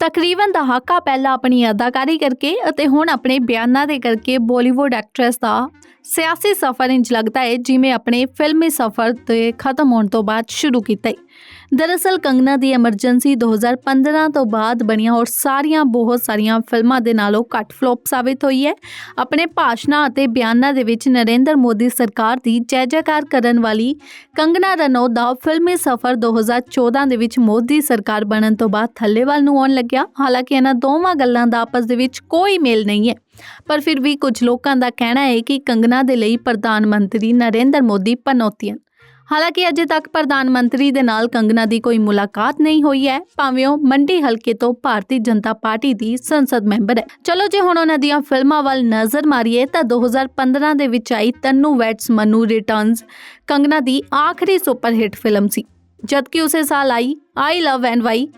ਤਕਰੀਬਨ ਦਹਾਕਾ ਪਹਿਲਾਂ ਆਪਣੀ ਅਦਾਕਾਰੀ ਕਰਕੇ ਅਤੇ ਹੁਣ ਆਪਣੇ ਬਿਆਨਾਂ ਦੇ ਕਰਕੇ ਬਾਲੀਵੁੱਡ ਐਕਟਰੈਸ ਦਾ ਸਿਆਸੀ ਸਫ਼ਰ ਇੰਜ ਲੱਗਦਾ ਹੈ ਜਿਵੇਂ ਆਪਣੇ ਫਿਲਮੀ ਸਫ਼ਰ ਦੇ ਖਤਮ ਹੋਣ ਤੋਂ ਬਾਅਦ ਸ਼ੁਰੂ ਕੀਤਾ ਹੈ ਦਰਅਸਲ ਕੰਗਨਾ ਦੀ ਐਮਰਜੈਂਸੀ 2015 ਤੋਂ ਬਾਅਦ ਬਣੀਆਂ ਹੋਰ ਸਾਰੀਆਂ, ਬਹੁਤ ਸਾਰੀਆਂ ਫਿਲਮਾਂ ਦੇ ਨਾਲੋਂ ਘੱਟ ਫਲੋਪ ਸਾਬਿਤ ਹੋਈ ਹੈ। ਆਪਣੇ ਭਾਸ਼ਣਾਂ ਅਤੇ ਬਿਆਨਾਂ ਦੇ ਵਿੱਚ ਨਰਿੰਦਰ ਮੋਦੀ ਸਰਕਾਰ ਦੀ ਜੈ ਜੈਕਾਰ ਕਰਨ ਵਾਲੀ ਕੰਗਨਾ ਰਣੌਤ ਦਾ ਫਿਲਮੀ ਸਫ਼ਰ 2014 ਦੇ ਵਿੱਚ ਮੋਦੀ ਸਰਕਾਰ ਬਣਨ ਤੋਂ ਬਾਅਦ ਥੱਲੇਵਾਲ ਨੂੰ ਆਉਣ ਲੱਗਿਆ। ਹਾਲਾਂਕਿ ਇਹਨਾਂ ਦੋਵਾਂ ਗੱਲਾਂ ਦਾ ਆਪਸ ਦੇ ਵਿੱਚ ਕੋਈ ਮੇਲ ਨਹੀਂ ਹੈ। ਪਰ ਫਿਰ ਵੀ ਕੁਝ ਲੋਕਾਂ ਦਾ ਕਹਿਣਾ ਹੈ ਕਿ ਕੰਗਨਾ ਦੇ ਲਈ ਪ੍ਰਧਾਨ ਮੰਤਰੀ ਨਰਿੰਦਰ ਮੋਦੀ ਪਨੌਤੀ ਹਨ ਹਾਲਾਂਕਿ ਅਜੇ ਤੱਕ ਪ੍ਰਧਾਨ ਮੰਤਰੀ ਦੇ ਨਾਲ ਕੰਗਨਾ ਦੀ ਕੋਈ ਮੁਲਾਕਾਤ ਨਹੀਂ ਹੋਈ ਹੈ, ਭਾਵੇਂ ਉਹ ਮੰਡੀ ਹਲਕੇ ਤੋਂ ਭਾਰਤੀ ਜਨਤਾ ਪਾਰਟੀ ਦੀ ਸੰਸਦ ਮੈਂਬਰ ਹੈ। ਚਲੋ ਜੇ ਹੁਣ ਉਹਨਾਂ ਦੀਆਂ ਫਿਲਮਾਂ ਵੱਲ ਨਜ਼ਰ ਮਾਰੀਏ, ਤਾਂ 2015 ਦੇ ਵਿੱਚ ਆਈ ਤੰਨੂ ਵੈਟਸ ਮਨੂ ਰਿਟਰਨਸ ਕੰਗਨਾ ਦੀ ਆਖਰੀ ਸੁਪਰ ਹਿੱਟ ਫਿਲਮ ਸੀ। ਜਦਕਿ ਉਸੇ ਸਾਲ ਆਈ I love N Y,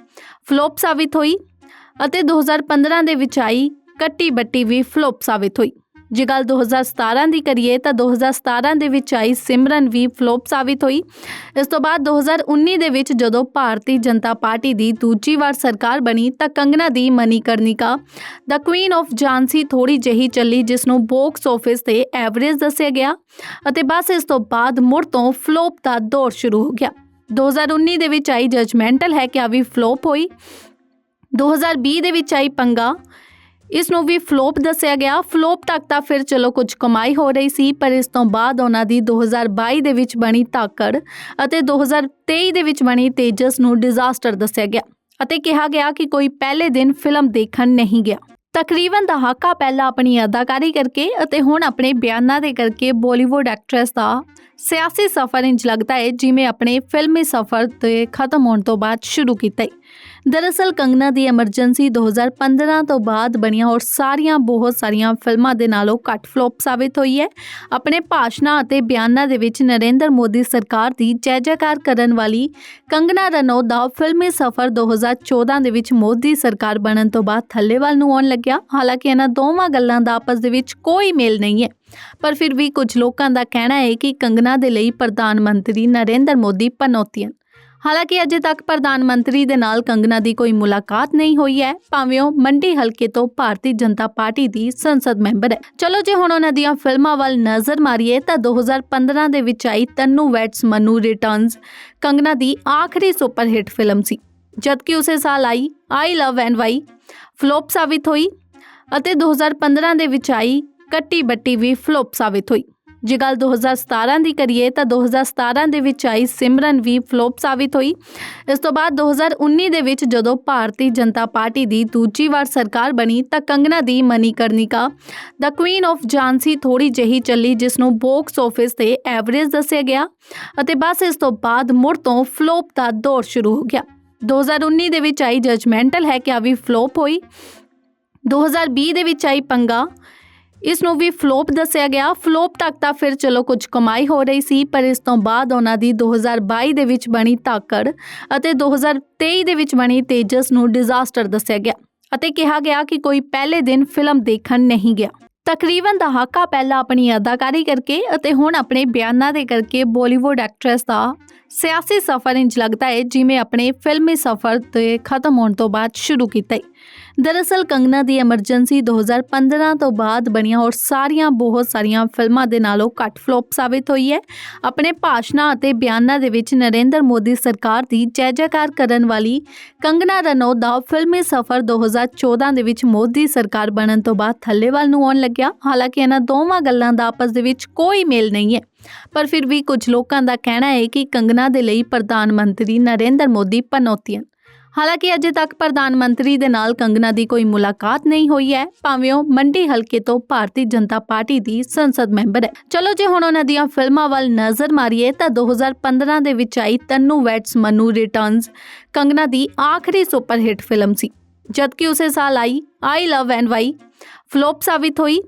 flop ਸਾਬਿਤ ਹੋਈ ਅਤੇ 2015 ਦੇ ਵਿੱਚ ਆਈ, ਕੱਟੀ ਬੱਟੀ ਵੀ ਫਲੋਪ ਸਾਬਿਤ ਹੋਈ। ਜੇ ਗੱਲ 2017 ਦੀ ਕਰੀਏ ਤਾਂ 2017 ਦੇ ਵਿੱਚ ਆਈ ਸਿਮਰਨ ਵੀ ਫਲੋਪ ਸਾਬਿਤ ਹੋਈ। ਇਸ ਤੋਂ ਬਾਅਦ 2019 ਦੇ ਵਿੱਚ ਜਦੋਂ ਭਾਰਤੀ ਜਨਤਾ ਪਾਰਟੀ ਦੀ ਦੂਜੀ ਵਾਰ ਸਰਕਾਰ ਬਣੀ ਤਾਂ ਕੰਗਨਾ ਦੀ Manikarnika the queen of Jhansi ਥੋੜੀ ਜਿਹੀ ਚੱਲੀ ਜਿਸ ਨੂੰ ਬਾਕਸ ਆਫਿਸ ਤੇ ਐਵਰੇਜ ਦੱਸਿਆ ਗਿਆ ਅਤੇ ਬਸ ਇਸ ਤੋਂ ਬਾਅਦ ਮੁੜ ਤੋਂ ਫਲੋਪ ਦਾ ਦੌਰ ਸ਼ੁਰੂ ਹੋ ਗਿਆ। 2019 ਦੇ ਵਿੱਚ ਆਈ ਜਜਮੈਂਟਲ ਹੈ ਕਿ ਆ ਵੀ ਫਲੋਪ ਹੋਈ। 2020 ਦੇ ਵਿੱਚ ਆਈ ਪੰਗਾ। ਇਸ ਨੂੰ ਵੀ ਫਲੋਪ ਦੱਸਿਆ ਗਿਆ। ਫਲੋਪ ਤੱਕ ਤਾਂ ਫਿਰ ਚਲੋ ਕੁਝ ਕਮਾਈ ਹੋ ਰਹੀ ਸੀ, ਪਰ ਇਸ ਤੋਂ ਬਾਅਦ ਉਹਨਾਂ ਦੀ 2022 ਦੇ ਵਿੱਚ ਬਣੀ ਤਾਕੜ ਅਤੇ 2023 ਦੇ ਵਿੱਚ ਬਣੀ ਤੇਜਸ ਨੂੰ ਡਿਜ਼ਾਸਟਰ ਦੱਸਿਆ ਗਿਆ ਅਤੇ ਕਿਹਾ ਗਿਆ ਕਿ ਕੋਈ ਪਹਿਲੇ ਦਿਨ ਫਿਲਮ ਦੇਖਣ ਨਹੀਂ ਗਿਆ। ਤਕਰੀਬਨ ਦਹਾਕਾ ਪਹਿਲਾਂ ਆਪਣੀ ਅਦਾਕਾਰੀ ਕਰਕੇ ਅਤੇ ਹੁਣ ਆਪਣੇ ਬਿਆਨਾਂ ਦੇ ਕਰਕੇ ਬਾਲੀਵੁੱਡ ਐਕਟਰੈਸ ਦਾ ਸਿਆਸੀ ਸਫ਼ਰ ਇੰਜ ਲੱਗਦਾ ਹੈ ਜਿਵੇਂ ਆਪਣੇ ਫਿਲਮੀ ਸਫ਼ਰ ਦੇ ਖਤਮ ਹੋਣ ਤੋਂ ਬਾਅਦ ਸ਼ੁਰੂ ਕੀਤਾ ਹੈ ਦਰਅਸਲ ਕੰਗਨਾ ਦੀ ਐਮਰਜੈਂਸੀ 2015 ਤੋਂ ਬਾਅਦ ਬਣੀਆਂ ਔਰ ਸਾਰੀਆਂ, ਬਹੁਤ ਸਾਰੀਆਂ ਫਿਲਮਾਂ ਦੇ ਨਾਲੋਂ ਘੱਟ ਫਲੋਪ ਸਾਬਿਤ ਹੋਈ ਹੈ। ਆਪਣੇ ਭਾਸ਼ਣਾਂ ਅਤੇ ਬਿਆਨਾਂ ਦੇ ਵਿੱਚ ਨਰਿੰਦਰ ਮੋਦੀ ਸਰਕਾਰ ਦੀ ਜੈ ਜੈਕਾਰ ਕਰਨ ਵਾਲੀ ਕੰਗਨਾ ਰਣੌਤ ਦਾ ਫਿਲਮੀ ਸਫ਼ਰ 2014 ਦੇ ਵਿੱਚ ਮੋਦੀ ਸਰਕਾਰ ਬਣਨ ਤੋਂ ਬਾਅਦ ਥੱਲੇਵਾਲ ਨੂੰ ਆਉਣ ਲੱਗਿਆ। ਹਾਲਾਂਕਿ ਇਹਨਾਂ ਦੋਵਾਂ ਗੱਲਾਂ ਦਾ ਆਪਸ ਦੇ ਵਿੱਚ ਕੋਈ ਮੇਲ ਨਹੀਂ ਹੈ। ਪਰ ਫਿਰ ਵੀ ਕੁਝ ਲੋਕਾਂ ਦਾ ਕਹਿਣਾ ਹੈ ਕਿ ਕੰਗਨਾ ਦੇ ਲਈ ਪ੍ਰਧਾਨ ਮੰਤਰੀ ਨਰਿੰਦਰ ਮੋਦੀ ਪਨੌਤੀਆਂ। ਹਾਲਾਂਕਿ ਅਜੇ ਤੱਕ ਪ੍ਰਧਾਨ ਮੰਤਰੀ ਦੇ ਨਾਲ ਕੰਗਨਾ ਦੀ ਕੋਈ ਮੁਲਾਕਾਤ ਨਹੀਂ ਹੋਈ ਹੈ, ਭਾਵੇਂ ਉਹ ਮੰਡੀ ਹਲਕੇ ਤੋਂ ਭਾਰਤੀ ਜਨਤਾ ਪਾਰਟੀ ਦੀ ਸੰਸਦ ਮੈਂਬਰ ਹੈ। ਚਲੋ ਜੇ ਹੁਣ ਉਹਨਾਂ ਦੀਆਂ ਫਿਲਮਾਂ ਵੱਲ ਨਜ਼ਰ ਮਾਰੀਏ, ਤਾਂ 2015 ਦੇ ਵਿੱਚ ਆਈ ਤੰਨੂ ਵੈਟਸ ਮਨੂ ਰਿਟਰਨਸ ਕੰਗਨਾ ਦੀ ਆਖਰੀ ਸੁਪਰ ਹਿੱਟ ਫਿਲਮ ਸੀ। ਜਦਕਿ ਉਸੇ ਸਾਲ ਆਈ I love N Y, flop ਸਾਬਿਤ ਹੋਈ ਅਤੇ 2015 ਦੇ ਵਿੱਚ ਆਈ, ਕੱਟੀ ਬੱਟੀ ਵੀ ਫਲੋਪ ਸਾਬਿਤ ਹੋਈ। ਜੇ ਗੱਲ 2017 ਦੀ ਕਰੀਏ ਤਾਂ 2017 ਦੇ ਵਿੱਚ ਆਈ ਸਿਮਰਨ ਵੀ ਫਲੋਪ ਸਾਬਿਤ ਹੋਈ। ਇਸ ਤੋਂ ਬਾਅਦ 2019 ਦੇ ਵਿੱਚ ਜਦੋਂ ਭਾਰਤੀ ਜਨਤਾ ਪਾਰਟੀ ਦੀ ਦੂਜੀ ਵਾਰ ਸਰਕਾਰ ਬਣੀ ਤਾਂ ਕੰਗਨਾ ਦੀ ਮਨੀਕਰਨਿਕਾ ਦਾ ਕੁਈਨ ਆਫ ਝਾਂਸੀ ਥੋੜੀ ਜਿਹੀ ਚੱਲੀ ਜਿਸ ਨੂੰ ਬਾਕਸ ਆਫਿਸ ਤੇ ਐਵਰੇਜ ਦੱਸਿਆ ਗਿਆ ਅਤੇ ਬਸ ਇਸ ਤੋਂ ਬਾਅਦ ਮੁੜ ਤੋਂ ਫਲੋਪ ਦਾ ਦੌਰ ਸ਼ੁਰੂ ਹੋ ਗਿਆ। 2019 ਦੇ ਵਿੱਚ ਆਈ ਜਜਮੈਂਟਲ ਹੈ ਕਿ ਆ ਵੀ ਫਲੋਪ ਹੋਈ। 2020 ਦੇ ਵਿੱਚ ਆਈ ਪੰਗਾ। ਇਸ ਨੂੰ ਵੀ ਫਲੋਪ ਦੱਸਿਆ ਗਿਆ। ਫਲੋਪ ਤੱਕ ਤਾਂ ਫਿਰ ਚਲੋ ਕੁਝ ਕਮਾਈ ਹੋ ਰਹੀ ਸੀ, ਪਰ ਇਸ ਤੋਂ ਬਾਅਦ ਉਹਨਾਂ ਦੀ 2022 ਦੇ ਵਿੱਚ ਬਣੀ ਧਾਕੜ ਅਤੇ 2023 ਦੇ ਵਿੱਚ ਬਣੀ ਤੇਜਸ ਨੂੰ ਡਿਜ਼ਾਸਟਰ ਦੱਸਿਆ ਗਿਆ ਅਤੇ ਕਿਹਾ ਗਿਆ ਕਿ ਕੋਈ ਪਹਿਲੇ ਦਿਨ ਫਿਲਮ ਦੇਖਣ ਨਹੀਂ ਗਿਆ। ਤਕਰੀਬਨ ਦਹਾਕਾ ਪਹਿਲਾਂ ਆਪਣੀ ਅਦਾਕਾਰੀ ਕਰਕੇ ਅਤੇ ਹੁਣ ਆਪਣੇ ਬਿਆਨਾਂ ਦੇ ਕਰਕੇ ਬਾਲੀਵੁੱਡ ਐਕਟ੍ਰੈਸ ਦਾ ਸਿਆਸੀ ਸਫ਼ਰ ਇੰਜ ਲੱਗਦਾ ਹੈ, ਜਿਵੇਂ ਆਪਣੇ ਫਿਲਮੀ ਸਫ਼ਰ ਦੇ ਖਤਮ ਹੋਣ ਤੋਂ ਬਾਅਦ ਸ਼ੁਰੂ ਕੀਤਾ ਹੈ। ਦਰਅਸਲ ਕੰਗਨਾ ਦੀ ਐਮਰਜੈਂਸੀ 2015 ਤੋਂ ਬਾਅਦ ਬਣੀਆਂ ਹੋਰ ਸਾਰੀਆਂ, ਬਹੁਤ ਸਾਰੀਆਂ ਫਿਲਮਾਂ ਦੇ ਨਾਲੋਂ ਘੱਟ ਫਲੋਪ ਸਾਬਿਤ ਹੋਈ ਹੈ। ਆਪਣੇ ਭਾਸ਼ਣਾਂ ਅਤੇ ਬਿਆਨਾਂ ਦੇ ਵਿੱਚ ਨਰਿੰਦਰ ਮੋਦੀ ਸਰਕਾਰ ਦੀ ਜੈ ਜੈਕਾਰ ਕਰਨ ਵਾਲੀ ਕੰਗਨਾ ਰਣੌਤ ਦਾ ਫਿਲਮੀ ਸਫ਼ਰ 2014 ਦੇ ਵਿੱਚ ਮੋਦੀ ਸਰਕਾਰ ਬਣਨ ਤੋਂ ਬਾਅਦ ਥੱਲੇਵਾਲ ਨੂੰ ਆਉਣ ਲੱਗਿਆ। ਹਾਲਾਂਕਿ ਇਹਨਾਂ ਦੋਵਾਂ ਗੱਲਾਂ ਦਾ ਆਪਸ ਦੇ ਵਿੱਚ ਕੋਈ ਮੇਲ ਨਹੀਂ ਹੈ। ਪਰ ਫਿਰ ਵੀ ਕੁਝ ਲੋਕਾਂ ਦਾ ਕਹਿਣਾ ਹੈ ਕਿ ਕੰਗਨਾ ਦੇ ਲਈ ਪ੍ਰਧਾਨ ਮੰਤਰੀ ਨਰਿੰਦਰ ਮੋਦੀ ਪਨੌਤੀ ਹਨ ਹਾਲਾਂਕਿ ਅਜੇ ਤੱਕ ਪ੍ਰਧਾਨ ਮੰਤਰੀ ਦੇ ਨਾਲ ਕੰਗਨਾ ਦੀ ਕੋਈ ਮੁਲਾਕਾਤ ਨਹੀਂ ਹੋਈ ਹੈ, ਭਾਵੇਂ ਉਹ ਮੰਡੀ ਹਲਕੇ ਤੋਂ ਭਾਰਤੀ ਜਨਤਾ ਪਾਰਟੀ ਦੀ ਸੰਸਦ ਮੈਂਬਰ ਹੈ। ਚਲੋ ਜੇ ਹੁਣ ਉਹਨਾਂ ਦੀਆਂ ਫਿਲਮਾਂ ਵੱਲ ਨਜ਼ਰ ਮਾਰੀਏ, ਤਾਂ 2015 ਦੇ ਵਿੱਚ ਆਈ ਤੰਨੂ ਵੈਟਸ ਮਨੂ ਰਿਟਰਨਸ, ਕੰਗਨਾ ਦੀ ਆਖਰੀ ਸੁਪਰ ਹਿੱਟ ਫਿਲਮ ਸੀ। ਜਦਕਿ ਉਸੇ ਸਾਲ ਆਈ I love N Y, flop ਸਾਬਿਤ ਹੋਈ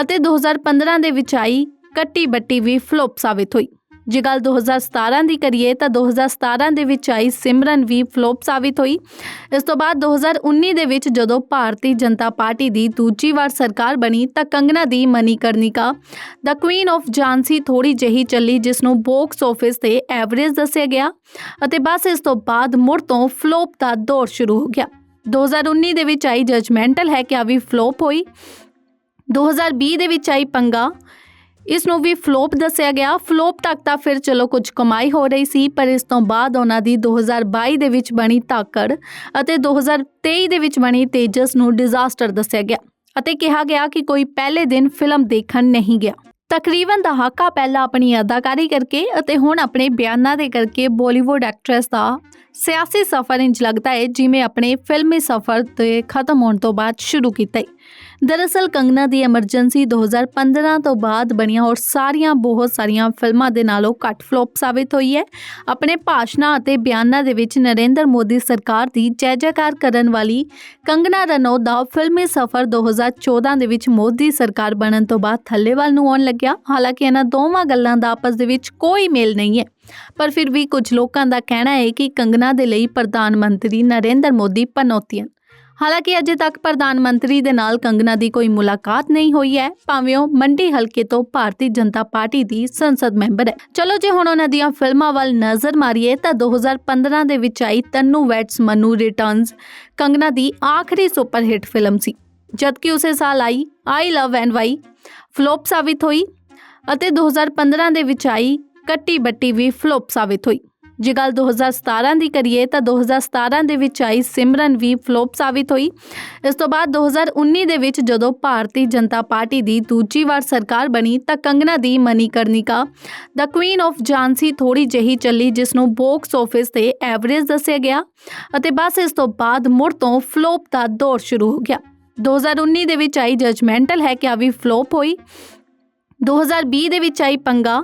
ਅਤੇ 2015 ਦੇ ਵਿੱਚ ਆਈ, ਕੱਟੀ ਬੱਟੀ ਵੀ ਫਲੋਪ ਸਾਬਿਤ ਹੋਈ। ਜੇ ਗੱਲ 2017 ਦੀ ਕਰੀਏ ਤਾਂ 2017 ਦੇ ਵਿੱਚ ਆਈ ਸਿਮਰਨ ਵੀ ਫਲੋਪ ਸਾਬਿਤ ਹੋਈ। ਇਸ ਤੋਂ ਬਾਅਦ 2019 ਦੇ ਵਿੱਚ ਜਦੋਂ ਭਾਰਤੀ ਜਨਤਾ ਪਾਰਟੀ ਦੀ ਦੂਜੀ ਵਾਰ ਸਰਕਾਰ ਬਣੀ ਤਾਂ ਕੰਗਨਾ ਦੀ ਮਨੀਕਰਨਿਕਾ ਦਾ ਕੁਈਨ ਆਫ ਝਾਂਸੀ ਥੋੜੀ ਜਿਹੀ ਚੱਲੀ ਜਿਸ ਨੂੰ ਬਾਕਸ ਆਫਿਸ ਤੇ ਐਵਰੇਜ ਦੱਸਿਆ ਗਿਆ ਅਤੇ ਬਸ ਇਸ ਤੋਂ ਬਾਅਦ ਮੁੜ ਤੋਂ ਫਲੋਪ ਦਾ ਦੌਰ ਸ਼ੁਰੂ ਹੋ ਗਿਆ। 2019 ਦੇ ਵਿੱਚ ਆਈ ਜਜਮੈਂਟਲ ਹੈ ਕਿ ਆ ਵੀ ਫਲੋਪ ਹੋਈ। 2020 ਦੇ ਵਿੱਚ ਆਈ ਪੰਗਾ। ਇਸ ਨੂੰ ਵੀ ਫਲੋਪ ਦੱਸਿਆ ਗਿਆ। ਫਲੋਪ ਤੱਕ ਤਾਂ ਫਿਰ ਚਲੋ ਕੁਝ ਕਮਾਈ ਹੋ ਰਹੀ ਸੀ, ਪਰ ਇਸ ਤੋਂ ਬਾਅਦ ਉਹਨਾਂ ਦੀ 2022 ਦੇ ਵਿੱਚ ਬਣੀ ਤਾਕੜ ਅਤੇ 2023 ਦੇ ਵਿੱਚ ਬਣੀ ਤੇਜਸ ਨੂੰ ਡਿਜ਼ਾਸਟਰ ਦੱਸਿਆ ਗਿਆ ਅਤੇ ਕਿਹਾ ਗਿਆ ਕਿ ਕੋਈ ਪਹਿਲੇ ਦਿਨ ਫਿਲਮ ਦੇਖਣ ਨਹੀਂ ਗਿਆ। ਤਕਰੀਬਨ ਦਹਾਕਾ ਪਹਿਲਾਂ ਆਪਣੀ ਅਦਾਕਾਰੀ ਕਰਕੇ ਅਤੇ ਹੁਣ ਆਪਣੇ ਬਿਆਨਾਂ ਦੇ ਕਰਕੇ ਬਾਲੀਵੁੱਡ ਐਕਟਰੈਸ ਦਾ ਸਿਆਸੀ ਸਫ਼ਰ ਇੰਜ ਲੱਗਦਾ ਹੈ, ਜਿਵੇਂ ਆਪਣੇ ਫਿਲਮੀ ਸਫ਼ਰ ਤੇ ਖਤਮ ਹੋਣ ਤੋਂ ਬਾਅਦ ਸ਼ੁਰੂ ਕੀਤਾ ਹੈ। ਦਰਅਸਲ ਕੰਗਨਾ ਦੀ ਐਮਰਜੈਂਸੀ 2015 ਤੋਂ ਬਾਅਦ ਬਣੀਆਂ ਹੋਰ ਸਾਰੀਆਂ, ਬਹੁਤ ਸਾਰੀਆਂ ਫਿਲਮਾਂ ਦੇ ਨਾਲੋਂ ਘੱਟ ਫਲੋਪ ਸਾਬਿਤ ਹੋਈ ਹੈ। ਆਪਣੇ ਭਾਸ਼ਣਾਂ ਅਤੇ ਬਿਆਨਾਂ ਦੇ ਵਿੱਚ ਨਰਿੰਦਰ ਮੋਦੀ ਸਰਕਾਰ ਦੀ ਜੈ ਜੈਕਾਰ ਕਰਨ ਵਾਲੀ ਕੰਗਨਾ ਰਣੌਤ ਦਾ ਫਿਲਮੀ ਸਫ਼ਰ 2014 ਦੇ ਵਿੱਚ ਮੋਦੀ ਸਰਕਾਰ ਬਣਨ ਤੋਂ ਬਾਅਦ ਥੱਲੇਵਾਲ ਨੂੰ ਆਉਣ ਲੱਗਿਆ। ਹਾਲਾਂਕਿ ਇਹਨਾਂ ਦੋਵਾਂ ਗੱਲਾਂ ਦਾ ਆਪਸ ਦੇ ਵਿੱਚ ਕੋਈ ਮੇਲ ਨਹੀਂ ਹੈ। ਪਰ ਫਿਰ ਵੀ ਕੁਝ ਲੋਕਾਂ ਦਾ ਕਹਿਣਾ ਹੈ ਕਿ ਕੰਗਨਾ ਦੇ ਲਈ ਪ੍ਰਧਾਨ ਮੰਤਰੀ ਨਰਿੰਦਰ ਮੋਦੀ ਪਨੌਤੀ ਹਨ ਹਾਲਾਂਕਿ ਅਜੇ ਤੱਕ ਪ੍ਰਧਾਨ ਮੰਤਰੀ ਦੇ ਨਾਲ ਕੰਗਨਾ ਦੀ ਕੋਈ ਮੁਲਾਕਾਤ ਨਹੀਂ ਹੋਈ ਹੈ, ਭਾਵੇਂ ਉਹ ਮੰਡੀ ਹਲਕੇ ਤੋਂ ਭਾਰਤੀ ਜਨਤਾ ਪਾਰਟੀ ਦੀ ਸੰਸਦ ਮੈਂਬਰ ਹੈ। ਚਲੋ ਜੇ ਹੁਣ ਉਹਨਾਂ ਦੀਆਂ ਫਿਲਮਾਂ ਵੱਲ ਨਜ਼ਰ ਮਾਰੀਏ, ਤਾਂ 2015 ਦੇ ਵਿੱਚ ਆਈ ਤੰਨੂ ਵੈਟਸ ਮਨੂ ਰਿਟਰਨਸ, ਕੰਗਨਾ ਦੀ ਆਖਰੀ ਸੁਪਰ ਹਿੱਟ ਫਿਲਮ ਸੀ। ਜਦਕਿ ਉਸੇ ਸਾਲ ਆਈ I love N Y, flop ਸਾਬਿਤ ਹੋਈ ਅਤੇ 2015 ਦੇ ਵਿੱਚ ਆਈ, ਕੱਟੀ ਬੱਟੀ ਵੀ ਫਲੋਪ ਸਾਬਿਤ ਹੋਈ। ਜੇ ਗੱਲ 2017 ਦੀ ਕਰੀਏ ਤਾਂ 2017 ਦੇ ਵਿੱਚ ਆਈ ਸਿਮਰਨ ਵੀ ਫਲੋਪ ਸਾਬਿਤ ਹੋਈ। ਇਸ ਤੋਂ ਬਾਅਦ 2019 ਦੇ ਵਿੱਚ ਜਦੋਂ ਭਾਰਤੀ ਜਨਤਾ ਪਾਰਟੀ ਦੀ ਦੂਜੀ ਵਾਰ ਸਰਕਾਰ ਬਣੀ ਤਾਂ ਕੰਗਨਾ ਦੀ Manikarnika the queen of Jhansi ਥੋੜੀ ਜਿਹੀ ਚੱਲੀ ਜਿਸ ਨੂੰ ਬਾਕਸ ਆਫਿਸ ਤੇ ਐਵਰੇਜ ਦੱਸਿਆ ਗਿਆ ਅਤੇ ਬਸ ਇਸ ਤੋਂ ਬਾਅਦ ਮੁੜ ਤੋਂ ਫਲੋਪ ਦਾ ਦੌਰ ਸ਼ੁਰੂ ਹੋ ਗਿਆ। 2019 ਦੇ ਵਿੱਚ ਆਈ ਜਜਮੈਂਟਲ ਹੈ ਕਿ ਆ ਵੀ ਫਲੋਪ ਹੋਈ। 2020 ਦੇ ਵਿੱਚ ਆਈ ਪੰਗਾ।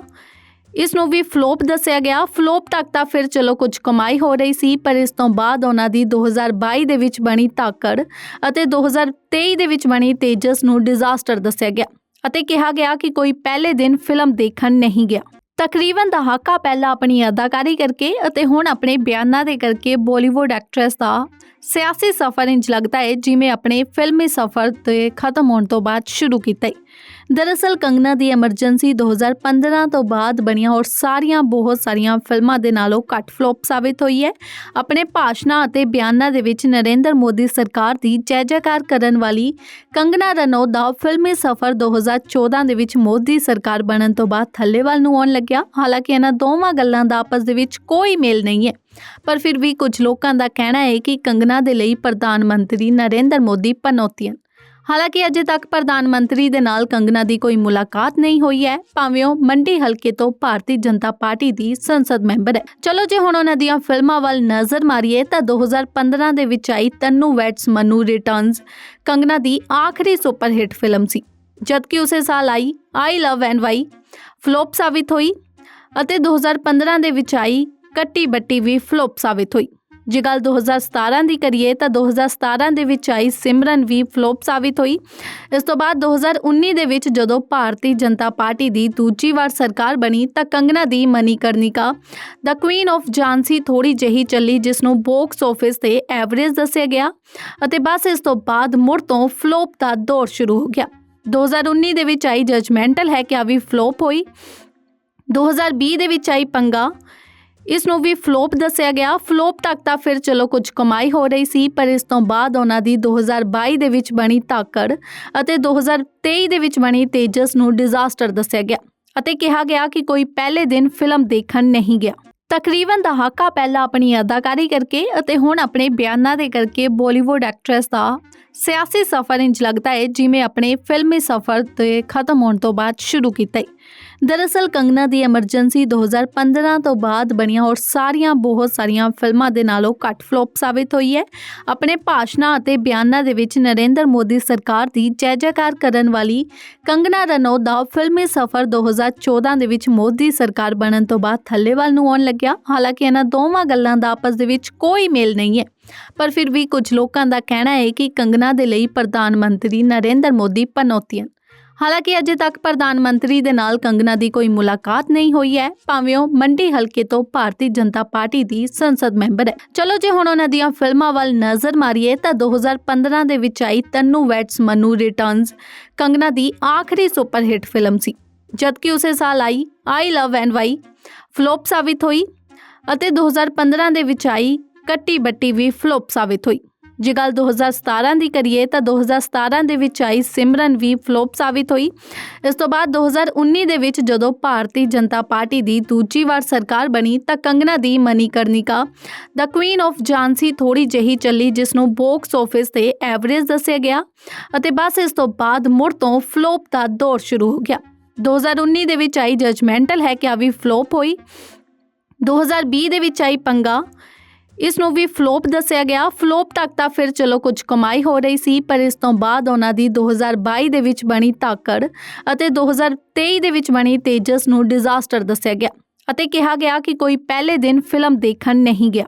ਇਸ ਨੂੰ ਵੀ ਫਲੋਪ ਦੱਸਿਆ ਗਿਆ। ਫਲੋਪ ਤੱਕ ਤਾਂ ਫਿਰ ਚਲੋ ਕੁਝ ਕਮਾਈ ਹੋ ਰਹੀ ਸੀ, ਪਰ ਇਸ ਤੋਂ ਬਾਅਦ ਉਹਨਾਂ ਦੀ 2022 ਦੇ ਵਿੱਚ ਬਣੀ ਤਾਕੜ ਅਤੇ 2023 ਦੇ ਵਿੱਚ ਬਣੀ ਤੇਜਸ ਨੂੰ ਡਿਜ਼ਾਸਟਰ ਦੱਸਿਆ ਗਿਆ ਅਤੇ ਕਿਹਾ ਗਿਆ ਕਿ ਕੋਈ ਪਹਿਲੇ ਦਿਨ ਫਿਲਮ ਦੇਖਣ ਨਹੀਂ ਗਿਆ। ਤਕਰੀਬਨ ਦਹਾਕਾ ਪਹਿਲਾਂ ਆਪਣੀ ਅਦਾਕਾਰੀ ਕਰਕੇ ਅਤੇ ਹੁਣ ਆਪਣੇ ਬਿਆਨਾਂ ਦੇ ਕਰਕੇ ਬਾਲੀਵੁੱਡ ਐਕਟਰੈਸ ਦਾ ਸਿਆਸੀ ਸਫ਼ਰ ਇੰਜ ਲੱਗਦਾ ਹੈ, ਜਿਵੇਂ ਆਪਣੇ ਫਿਲਮੀ ਸਫ਼ਰ ਤੇ ਖਤਮ ਹੋਣ ਤੋਂ ਬਾਅਦ ਸ਼ੁਰੂ ਕੀਤਾ ਹੈ। ਦਰਅਸਲ ਕੰਗਨਾ ਦੀ ਐਮਰਜੈਂਸੀ 2015 ਤੋਂ ਬਾਅਦ ਬਣੀਆਂ ਹੋਰ ਸਾਰੀਆਂ, ਬਹੁਤ ਸਾਰੀਆਂ ਫਿਲਮਾਂ ਦੇ ਨਾਲੋਂ ਘੱਟ ਫਲੋਪ ਸਾਬਿਤ ਹੋਈ ਹੈ। ਆਪਣੇ ਭਾਸ਼ਣਾਂ ਅਤੇ ਬਿਆਨਾਂ ਦੇ ਵਿੱਚ ਨਰਿੰਦਰ ਮੋਦੀ ਸਰਕਾਰ ਦੀ ਜੈ ਜੈਕਾਰ ਕਰਨ ਵਾਲੀ ਕੰਗਨਾ ਰਣੌਤ ਦਾ ਫਿਲਮੀ ਸਫ਼ਰ 2014 ਦੇ ਵਿੱਚ ਮੋਦੀ ਸਰਕਾਰ ਬਣਨ ਤੋਂ ਬਾਅਦ ਥੱਲੇ ਵੱਲ ਨੂੰ ਆਉਣ ਲੱਗਿਆ। ਹਾਲਾਂਕਿ ਇਹਨਾਂ ਦੋਵਾਂ ਗੱਲਾਂ ਦਾ ਆਪਸ ਦੇ ਵਿੱਚ ਕੋਈ ਮੇਲ ਨਹੀਂ ਹੈ। ਪਰ ਫਿਰ ਵੀ ਕੁਝ ਲੋਕਾਂ ਦਾ ਕਹਿਣਾ ਹੈ ਕਿ ਕੰਗਨਾ ਦੇ ਲਈ ਪ੍ਰਧਾਨ ਮੰਤਰੀ ਨਰਿੰਦਰ ਮੋਦੀ ਪਨੌਤੀ ਹਨ ਹਾਲਾਂਕਿ ਅਜੇ ਤੱਕ ਪ੍ਰਧਾਨ ਮੰਤਰੀ ਦੇ ਨਾਲ ਕੰਗਨਾ ਦੀ ਕੋਈ ਮੁਲਾਕਾਤ ਨਹੀਂ ਹੋਈ ਹੈ, ਭਾਵੇਂ ਉਹ ਮੰਡੀ ਹਲਕੇ ਤੋਂ ਭਾਰਤੀ ਜਨਤਾ ਪਾਰਟੀ ਦੀ ਸੰਸਦ ਮੈਂਬਰ ਹੈ। ਚਲੋ ਜੇ ਹੁਣ ਉਹਨਾਂ ਦੀਆਂ ਫਿਲਮਾਂ ਵੱਲ ਨਜ਼ਰ ਮਾਰੀਏ, ਤਾਂ 2015 ਦੇ ਵਿੱਚ ਆਈ ਤੰਨੂ ਵੈਟਸ ਮਨੂ ਰਿਟਰਨਸ, ਕੰਗਨਾ ਦੀ ਆਖਰੀ ਸੁਪਰ ਹਿੱਟ ਫਿਲਮ ਸੀ। ਜਦਕਿ ਉਸੇ ਸਾਲ ਆਈ I love N Y, flop ਸਾਬਿਤ ਹੋਈ ਅਤੇ 2015 ਦੇ ਵਿੱਚ ਆਈ, ਕੱਟੀ ਬੱਟੀ ਵੀ ਫਲੋਪ ਸਾਬਿਤ ਹੋਈ। ਜੇ ਗੱਲ 2017 ਦੀ ਕਰੀਏ ਤਾਂ 2017 ਦੇ ਵਿੱਚ ਆਈ ਸਿਮਰਨ ਵੀ ਫਲੋਪ ਸਾਬਿਤ ਹੋਈ। ਇਸ ਤੋਂ ਬਾਅਦ 2019 ਦੇ ਵਿੱਚ ਜਦੋਂ ਭਾਰਤੀ ਜਨਤਾ ਪਾਰਟੀ ਦੀ ਦੂਜੀ ਵਾਰ ਸਰਕਾਰ ਬਣੀ ਤਾਂ ਕੰਗਨਾ ਦੀ Manikarnika the queen of Jhansi ਥੋੜੀ ਜਿਹੀ ਚੱਲੀ ਜਿਸ ਨੂੰ ਬਾਕਸ ਆਫਿਸ ਤੇ ਐਵਰੇਜ ਦੱਸਿਆ ਗਿਆ ਅਤੇ ਬਸ ਇਸ ਤੋਂ ਬਾਅਦ ਮੁੜ ਤੋਂ ਫਲੋਪ ਦਾ ਦੌਰ ਸ਼ੁਰੂ ਹੋ ਗਿਆ। 2019 ਦੇ ਵਿੱਚ ਆਈ ਜਜਮੈਂਟਲ ਹੈ ਕਿ ਆ ਵੀ ਫਲੋਪ ਹੋਈ। 2020 ਦੇ ਵਿੱਚ ਆਈ ਪੰਗਾ। ਇਸ ਨੂੰ ਵੀ ਫਲੋਪ ਦੱਸਿਆ ਗਿਆ। ਫਲੋਪ ਤੱਕ ਤਾਂ ਫਿਰ ਚਲੋ ਕੁਝ ਕਮਾਈ ਹੋ ਰਹੀ ਸੀ, ਪਰ ਇਸ ਤੋਂ ਬਾਅਦ ਉਹਨਾਂ ਦੀ 2022 ਦੇ ਵਿੱਚ ਬਣੀ ਤਾਕੜ ਅਤੇ 2023 ਦੇ ਵਿੱਚ ਬਣੀ ਤੇਜਸ ਨੂੰ ਡਿਜ਼ਾਸਟਰ ਦੱਸਿਆ ਗਿਆ ਅਤੇ ਕਿਹਾ ਗਿਆ ਕਿ ਕੋਈ ਪਹਿਲੇ ਦਿਨ ਫਿਲਮ ਦੇਖਣ ਨਹੀਂ ਗਿਆ। ਤਕਰੀਬਨ ਦਹਾਕਾ ਪਹਿਲਾਂ ਆਪਣੀ ਅਦਾਕਾਰੀ ਕਰਕੇ ਅਤੇ ਹੁਣ ਆਪਣੇ ਬਿਆਨਾਂ ਦੇ ਕਰਕੇ ਬਾਲੀਵੁੱਡ ਐਕਟਰੈਸ ਦਾ ਸਿਆਸੀ ਸਫ਼ਰ ਇੰਜ ਲੱਗਦਾ ਹੈ ਜਿਵੇਂ ਆਪਣੇ ਫਿਲਮੀ ਸਫ਼ਰ ਤੇ ਖਤਮ ਹੋਣ ਤੋਂ ਬਾਅਦ ਸ਼ੁਰੂ ਕੀਤਾ ਹੈ ਦਰਅਸਲ ਕੰਗਨਾ ਦੀ ਐਮਰਜੈਂਸੀ 2015 ਤੋਂ ਬਾਅਦ ਬਣੀਆਂ ਹੋਰ ਸਾਰੀਆਂ, ਬਹੁਤ ਸਾਰੀਆਂ ਫਿਲਮਾਂ ਦੇ ਨਾਲੋਂ ਘੱਟ ਫਲੋਪ ਸਾਬਿਤ ਹੋਈ ਹੈ। ਆਪਣੇ ਭਾਸ਼ਣਾਂ ਅਤੇ ਬਿਆਨਾਂ ਦੇ ਵਿੱਚ ਨਰਿੰਦਰ ਮੋਦੀ ਸਰਕਾਰ ਦੀ ਜੈ ਜੈਕਾਰ ਕਰਨ ਵਾਲੀ ਕੰਗਨਾ ਰਣੌਤ ਦਾ ਫਿਲਮੀ ਸਫ਼ਰ 2014 ਦੇ ਵਿੱਚ ਮੋਦੀ ਸਰਕਾਰ ਬਣਨ ਤੋਂ ਬਾਅਦ ਥੱਲੇਵਾਲ ਨੂੰ ਆਉਣ ਲੱਗਿਆ। ਹਾਲਾਂਕਿ ਇਹਨਾਂ ਦੋਵਾਂ ਗੱਲਾਂ ਦਾ ਆਪਸ ਦੇ ਵਿੱਚ ਕੋਈ ਮੇਲ ਨਹੀਂ ਹੈ। ਪਰ ਫਿਰ ਵੀ ਕੁਝ ਲੋਕਾਂ ਦਾ ਕਹਿਣਾ ਹੈ ਕਿ ਕੰਗਨਾ ਦੇ ਲਈ ਪ੍ਰਧਾਨ ਮੰਤਰੀ ਨਰਿੰਦਰ ਮੋਦੀ ਪਨੌਤੀ ਹਨ ਹਾਲਾਂਕਿ ਅਜੇ ਤੱਕ ਪ੍ਰਧਾਨ ਮੰਤਰੀ ਦੇ ਨਾਲ ਕੰਗਨਾ ਦੀ ਕੋਈ ਮੁਲਾਕਾਤ ਨਹੀਂ ਹੋਈ ਹੈ, ਭਾਵੇਂ ਉਹ ਮੰਡੀ ਹਲਕੇ ਤੋਂ ਭਾਰਤੀ ਜਨਤਾ ਪਾਰਟੀ ਦੀ ਸੰਸਦ ਮੈਂਬਰ ਹੈ। ਚਲੋ ਜੇ ਹੁਣ ਉਹਨਾਂ ਦੀਆਂ ਫਿਲਮਾਂ ਵੱਲ ਨਜ਼ਰ ਮਾਰੀਏ, ਤਾਂ 2015 ਦੇ ਵਿੱਚ ਆਈ ਤੰਨੂ ਵੈਟਸ ਮਨੂ ਰਿਟਰਨਸ ਕੰਗਨਾ ਦੀ ਆਖਰੀ ਸੁਪਰ ਹਿੱਟ ਫਿਲਮ ਸੀ। ਜਦਕਿ ਉਸੇ ਸਾਲ ਆਈ I love N Y, flop ਸਾਬਿਤ ਹੋਈ ਅਤੇ 2015 ਦੇ ਵਿੱਚ ਆਈ, ਕੱਟੀ ਬੱਟੀ ਵੀ ਫਲੋਪ ਸਾਬਿਤ ਹੋਈ। ਜੇ ਗੱਲ 2017 ਦੀ ਕਰੀਏ ਤਾਂ 2017 ਦੇ ਵਿੱਚ ਆਈ ਸਿਮਰਨ ਵੀ ਫਲੋਪ ਸਾਬਿਤ ਹੋਈ। ਇਸ ਤੋਂ ਬਾਅਦ 2019 ਦੇ ਵਿੱਚ ਜਦੋਂ ਭਾਰਤੀ ਜਨਤਾ ਪਾਰਟੀ ਦੀ ਦੂਜੀ ਵਾਰ ਸਰਕਾਰ ਬਣੀ ਤਾਂ ਕੰਗਨਾ ਦੀ Manikarnika the queen of Jhansi ਥੋੜੀ ਜਿਹੀ ਚੱਲੀ ਜਿਸ ਨੂੰ ਬਾਕਸ ਆਫਿਸ ਤੇ ਐਵਰੇਜ ਦੱਸਿਆ ਗਿਆ ਅਤੇ ਬਸ ਇਸ ਤੋਂ ਬਾਅਦ ਮੁੜ ਤੋਂ ਫਲੋਪ ਦਾ ਦੌਰ ਸ਼ੁਰੂ ਹੋ ਗਿਆ। 2019 ਦੇ ਵਿੱਚ ਆਈ ਜਜਮੈਂਟਲ ਹੈ ਕਿ ਆ ਵੀ ਫਲੋਪ ਹੋਈ। 2020 ਦੇ ਵਿੱਚ ਆਈ ਪੰਗਾ। ਇਸ ਨੂੰ ਵੀ ਫਲੋਪ ਦੱਸਿਆ ਗਿਆ। ਫਲੋਪ ਤੱਕ ਤਾਂ ਫਿਰ ਚਲੋ ਕੁਝ ਕਮਾਈ ਹੋ ਰਹੀ ਸੀ, ਪਰ ਇਸ ਤੋਂ ਬਾਅਦ ਉਹਨਾਂ ਦੀ 2022 ਦੇ ਵਿੱਚ ਬਣੀ ਤਾਕੜ ਅਤੇ 2023 ਦੇ ਵਿੱਚ ਬਣੀ ਤੇਜਸ ਨੂੰ ਡਿਜ਼ਾਸਟਰ ਦੱਸਿਆ ਗਿਆ ਅਤੇ ਕਿਹਾ ਗਿਆ ਕਿ ਕੋਈ ਪਹਿਲੇ ਦਿਨ ਫਿਲਮ ਦੇਖਣ ਨਹੀਂ ਗਿਆ।